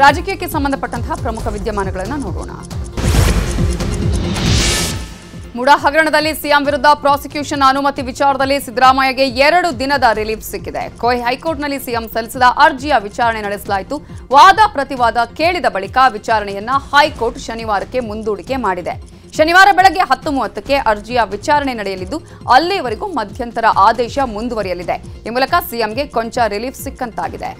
ರಾಜಕೀಯಕ್ಕೆ ಸಂಬಂಧಪಟ್ಟಂತಹ ಪ್ರಮುಖ ವಿದ್ಯಮಾನಗಳನ್ನು ನೋಡೋಣ. ಮುಡಾ ಹಗರಣದಲ್ಲಿ ಸಿಎಂ ವಿರುದ್ಧ ಪ್ರಾಸಿಕ್ಯೂಷನ್ ಅನುಮತಿ ವಿಚಾರದಲ್ಲಿ ಸಿದ್ದರಾಮಯ್ಯಗೆ ಎರಡು ದಿನದ ರಿಲೀಫ್ ಸಿಕ್ಕಿದೆ. ಕೊಯ್ ಹೈಕೋರ್ಟ್ನಲ್ಲಿ ಸಿಎಂ ಸಲ್ಲಿಸಿದ ಅರ್ಜಿಯ ವಿಚಾರಣೆ ನಡೆಸಲಾಯಿತು. ವಾದ ಪ್ರತಿವಾದ ಕೇಳಿದ ಬಳಿಕ ವಿಚಾರಣೆಯನ್ನ ಹೈಕೋರ್ಟ್ ಶನಿವಾರಕ್ಕೆ ಮುಂದೂಡಿಕೆ ಮಾಡಿದೆ. ಶನಿವಾರ ಬೆಳಗ್ಗೆ ಹತ್ತು ಮೂವತ್ತಕ್ಕೆ ಅರ್ಜಿಯ ವಿಚಾರಣೆ ನಡೆಯಲಿದ್ದು, ಅಲ್ಲಿವರೆಗೂ ಮಧ್ಯಂತರ ಆದೇಶ ಮುಂದುವರಿಯಲಿದೆ. ಈ ಮೂಲಕ ಸಿಎಂಗೆ ಕೊಂಚ ರಿಲೀಫ್ ಸಿಕ್ಕಂತಾಗಿದೆ.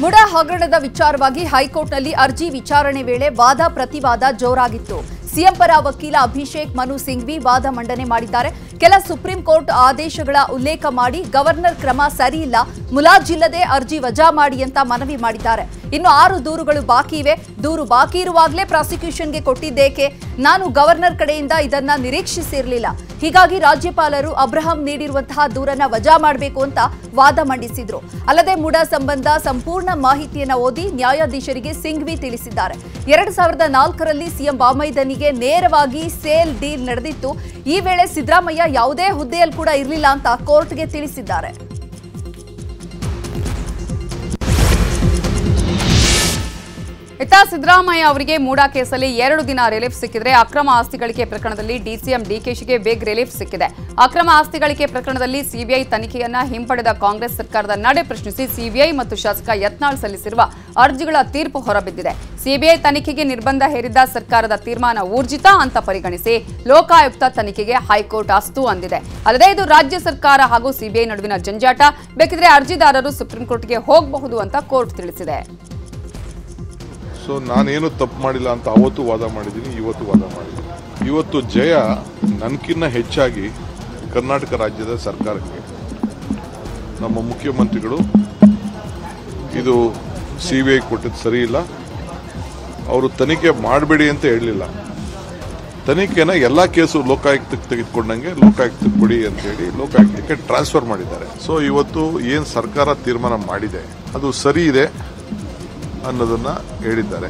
ಮುಡಾ ಹಗರಣದ ವಿಚಾರವಾಗಿ ಹೈಕೋರ್ಟ್ನಲ್ಲಿ ಅರ್ಜಿ ವಿಚಾರಣೆ ವೇಳೆ ವಾದ ಪ್ರತಿವಾದ ಜೋರಾಗಿತ್ತು. ಸಿಎಂ ಪರ ವಕೀಲ ಅಭಿಷೇಕ್ ಮನು ಸಿಂಘ್ವಿ ವಾದ ಮಂಡನೆ ಮಾಡಿದ್ದಾರೆ. ಕೆಲ ಸುಪ್ರೀಂ ಕೋರ್ಟ್ ಆದೇಶಗಳ ಉಲ್ಲೇಖ ಮಾಡಿ ಗವರ್ನರ್ ಕ್ರಮ ಸರಿಯಿಲ್ಲ. ಮುಲಾಜಿಲ್ಲದೆ ಅರ್ಜಿ ವಜಾ ಮಾಡಿ ಅಂತ ಮನವಿ ಮಾಡಿದ್ದಾರೆ. ಇನ್ನು ಆರು ದೂರುಗಳು ಬಾಕಿ ಇವೆ. ದೂರು ಬಾಕಿ ಇರುವಾಗಲೇ ಪ್ರಾಸಿಕ್ಯೂಷನ್ಗೆ ಕೊಟ್ಟಿದ್ದೇಕೆ? ನಾನು ಗವರ್ನರ್ ಕಡೆಯಿಂದ ಇದನ್ನ ನಿರೀಕ್ಷಿಸಿರಲಿಲ್ಲ. ಹೀಗಾಗಿ ರಾಜ್ಯಪಾಲರು ಅಬ್ರಹಂ ನೀಡಿರುವಂತಹ ದೂರನ್ನ ವಜಾ ಮಾಡಬೇಕು ಅಂತ ವಾದ ಮಂಡಿಸಿದ್ರು. ಅಲ್ಲದೆ ಮುಡ ಸಂಬಂಧ ಸಂಪೂರ್ಣ ಮಾಹಿತಿಯನ್ನ ಓದಿ ನ್ಯಾಯಾಧೀಶರಿಗೆ ಸಿಂಘ್ವಿ ತಿಳಿಸಿದ್ದಾರೆ. ಎರಡ್ ಸಾವಿರದ ನಾಲ್ಕರಲ್ಲಿ ಸಿಎಂ ಬಾಮೈದನಿಗೆ ನೇರವಾಗಿ ಸೇಲ್ ಡೀಲ್ ನಡೆದಿತ್ತು. ಈ ವೇಳೆ ಸಿದ್ದರಾಮಯ್ಯ ಯಾವುದೇ ಹುದ್ದೆಯಲ್ಲಿ ಕೂಡ ಇರಲಿಲ್ಲ ಅಂತ ಕೋರ್ಟ್ಗೆ ತಿಳಿಸಿದ್ದಾರೆ. ಇತ್ತ ಸಿದ್ದರಾಮಯ್ಯ ಅವರಿಗೆ ಮೂಡಾ ಕೇಸಲ್ಲಿ ಎರಡು ದಿನ ರಿಲೀಫ್ ಸಿಕ್ಕಿದ್ರೆ ಅಕ್ರಮ ಆಸ್ತಿ ಗಳಿಕೆ ಪ್ರಕರಣದಲ್ಲಿ ಡಿಸಿಎಂ ಡಿಕೆಶಿಗೆ ಬೇಗ ರಿಲೀಫ್ ಸಿಕ್ಕಿದೆ. ಅಕ್ರಮ ಆಸ್ತಿ ಗಳಿಕೆ ಪ್ರಕರಣದಲ್ಲಿ ಸಿಬಿಐ ತನಿಖೆಯನ್ನ ಹಿಂಪಡೆದ ಕಾಂಗ್ರೆಸ್ ಸರ್ಕಾರದ ನಡೆ ಪ್ರಶ್ನಿಸಿ ಸಿಬಿಐ ಮತ್ತು ಶಾಸಕ ಯತ್ನಾಳ್ ಸಲ್ಲಿಸಿರುವ ಅರ್ಜಿಗಳ ತೀರ್ಪು ಹೊರಬಿದ್ದಿದೆ. ಸಿಬಿಐ ತನಿಖೆಗೆ ನಿರ್ಬಂಧ ಹೇರಿದ್ದ ಸರ್ಕಾರದ ತೀರ್ಮಾನ ಊರ್ಜಿತ ಅಂತ ಪರಿಗಣಿಸಿ ಲೋಕಾಯುಕ್ತ ತನಿಖೆಗೆ ಹೈಕೋರ್ಟ್ ಅಸ್ತು ಅಂದಿದೆ. ಅಲ್ಲದೆ ಇದು ರಾಜ್ಯ ಸರ್ಕಾರ ಹಾಗೂ ಸಿಬಿಐ ನಡುವಿನ ಜಂಜಾಟ. ಬೇಕಿದ್ರೆ ಅರ್ಜಿದಾರರು ಸುಪ್ರೀಂ ಕೋರ್ಟ್ಗೆ ಹೋಗಬಹುದು ಅಂತ ಕೋರ್ಟ್ ತಿಳಿಸಿದೆ. ಸೊ ನಾನೇನು ತಪ್ಪು ಮಾಡಿಲ್ಲ ಅಂತ ಅವತ್ತು ವಾದ ಮಾಡಿದ್ದೀನಿ, ಇವತ್ತು ವಾದ ಮಾಡಿದ್ದೀನಿ. ಇವತ್ತು ಜಯ ನನಗಿನ್ನ ಹೆಚ್ಚಾಗಿ ಕರ್ನಾಟಕ ರಾಜ್ಯದ ಸರ್ಕಾರಕ್ಕೆ. ನಮ್ಮ ಮುಖ್ಯಮಂತ್ರಿಗಳು, ಇದು ಸಿ ಬಿ ಐ ಕೊಟ್ಟಿದ್ದು ಸರಿ ಇಲ್ಲ. ಅವರು ತನಿಖೆ ಮಾಡಬೇಡಿ ಅಂತ ಹೇಳಲಿಲ್ಲ. ತನಿಖೆನ ಎಲ್ಲ ಕೇಸು ಲೋಕಾಯುಕ್ತಕ್ಕೆ ತೆಗೆದುಕೊಂಡಂಗೆ ಲೋಕಾಯುಕ್ತಕ್ಕೆ ಕೊಡಿ ಅಂತ ಹೇಳಿ ಲೋಕಾಯುಕ್ತಕ್ಕೆ ಟ್ರಾನ್ಸ್ಫರ್ ಮಾಡಿದ್ದಾರೆ. ಸೊ ಇವತ್ತು ಏನು ಸರ್ಕಾರ ತೀರ್ಮಾನ ಮಾಡಿದೆ, ಅದು ಸರಿ ಇದೆ. ಅನ್ನೋದನ್ನ ಹೇಳಿದ್ದಾರೆ.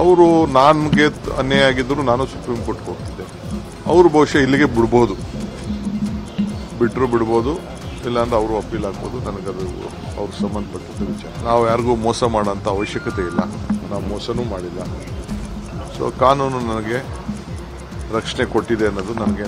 ಅವರು ನನಗೆ ಅನ್ಯಾಯ ಆಗಿದ್ರು ನಾನು ಸುಪ್ರೀಂ ಕೋರ್ಟ್ಗೆ ಹೋಗ್ತಿದ್ದೆ. ಅವರು ಬಹುಶಃ ಇಲ್ಲಿಗೆ ಬಿಡ್ಬೋದು. ಬಿಟ್ಟರು ಬಿಡ್ಬೋದು, ಇಲ್ಲಾಂದ್ರೆ ಅವರು ಅಪೀಲ್ ಹಾಕ್ಬೋದು ನನಗದು ಅವ್ರ ಸಂಬಂಧಪಟ್ಟಂತ ವಿಚಾರ. ನಾವು ಯಾರಿಗೂ ಮೋಸ ಮಾಡೋಂಥ ಅವಶ್ಯಕತೆ ಇಲ್ಲ. ನಾವು ಮೋಸನೂ ಮಾಡಿಲ್ಲ. ಸೊ ಕಾನೂನು ನನಗೆ ರಕ್ಷಣೆ ಕೊಟ್ಟಿದೆ ಅನ್ನೋದು ನನಗೆ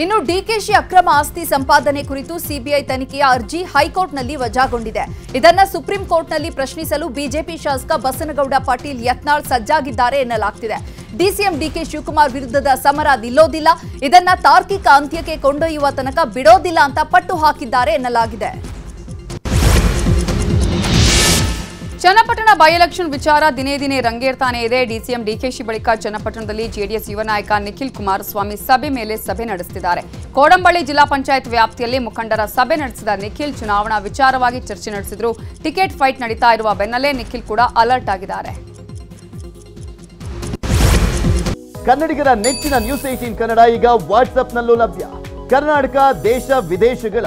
ಇನ್ನು ಡಿಕೆಶಿ ಅಕ್ರಮ ಆಸ್ತಿ ಸಂಪಾದನೆ ಕುರಿತು ಸಿಬಿಐ ತನಿಖೆಯ ಅರ್ಜಿ ಹೈಕೋರ್ಟ್ನಲ್ಲಿ ವಜಾಗೊಂಡಿದೆ. ಇದನ್ನ ಸುಪ್ರೀಂ ಕೋರ್ಟ್ನಲ್ಲಿ ಪ್ರಶ್ನಿಸಲು ಬಿಜೆಪಿ ಶಾಸಕ ಬಸನಗೌಡ ಪಾಟೀಲ್ ಯತ್ನಾಳ್ ಸಜ್ಜಾಗಿದ್ದಾರೆ ಎನ್ನಲಾಗ್ತಿದೆ. ಡಿಸಿಎಂ ಡಿಕೆ ಶಿವಕುಮಾರ್ ವಿರುದ್ಧದ ಸಮರ ನಿಲ್ಲೋದಿಲ್ಲ. ಇದನ್ನ ತಾರ್ಕಿಕ ಅಂತ್ಯಕ್ಕೆ ಕೊಂಡೊಯ್ಯುವ ತನಕ ಬಿಡೋದಿಲ್ಲ ಅಂತ ಪಟ್ಟು ಹಾಕಿದ್ದಾರೆ ಎನ್ನಲಾಗಿದೆ. ಚನ್ನಪಟ್ಟಣ ಬೈ ಎಲೆಕ್ಷನ್ ವಿಚಾರ ದಿನೇ ದಿನೇ ರಂಗೇರ್ತಾನೆ ಇದೆ. ಡಿಸಿಎಂ ಡಿಕೆಶಿ ಬಳಿಕ ಚನ್ನಪಟ್ಟಣದಲ್ಲಿ ಜೆಡಿಎಸ್ ಯುವ ನಾಯಕ ನಿಖಿಲ್ ಕುಮಾರಸ್ವಾಮಿ ಸಭೆ ಮೇಲೆ ಸಭೆ ನಡೆಸುತ್ತಿದ್ದಾರೆ ಕೋಡಂಬಳ್ಳಿ ಜಿಲ್ಲಾ ಪಂಚಾಯತ್ ವ್ಯಾಪ್ತಿಯಲ್ಲಿ ಮುಖಂಡರ ಸಭೆ ನಡೆಸಿದ ನಿಖಿಲ್ ಚುನಾವಣಾ ವಿಚಾರವಾಗಿ ಚರ್ಚೆ ನಡೆಸಿದ್ರು. ಟಿಕೆಟ್ ಫೈಟ್ ನಡೀತಾ ಇರುವ ಬೆನ್ನಲ್ಲೇ ನಿಖಿಲ್ ಕೂಡ ಅಲರ್ಟ್ ಆಗಿದ್ದಾರೆ. ಕನ್ನಡಿಗರ ನೆಚ್ಚಿನ ನ್ಯೂಸ್ ಏಟೀನ್ ಕನ್ನಡ ಈಗ ವಾಟ್ಸ್ಆಪ್ನಲ್ಲೂ ಲಭ್ಯ. ಕರ್ನಾಟಕ, ದೇಶ, ವಿದೇಶಗಳ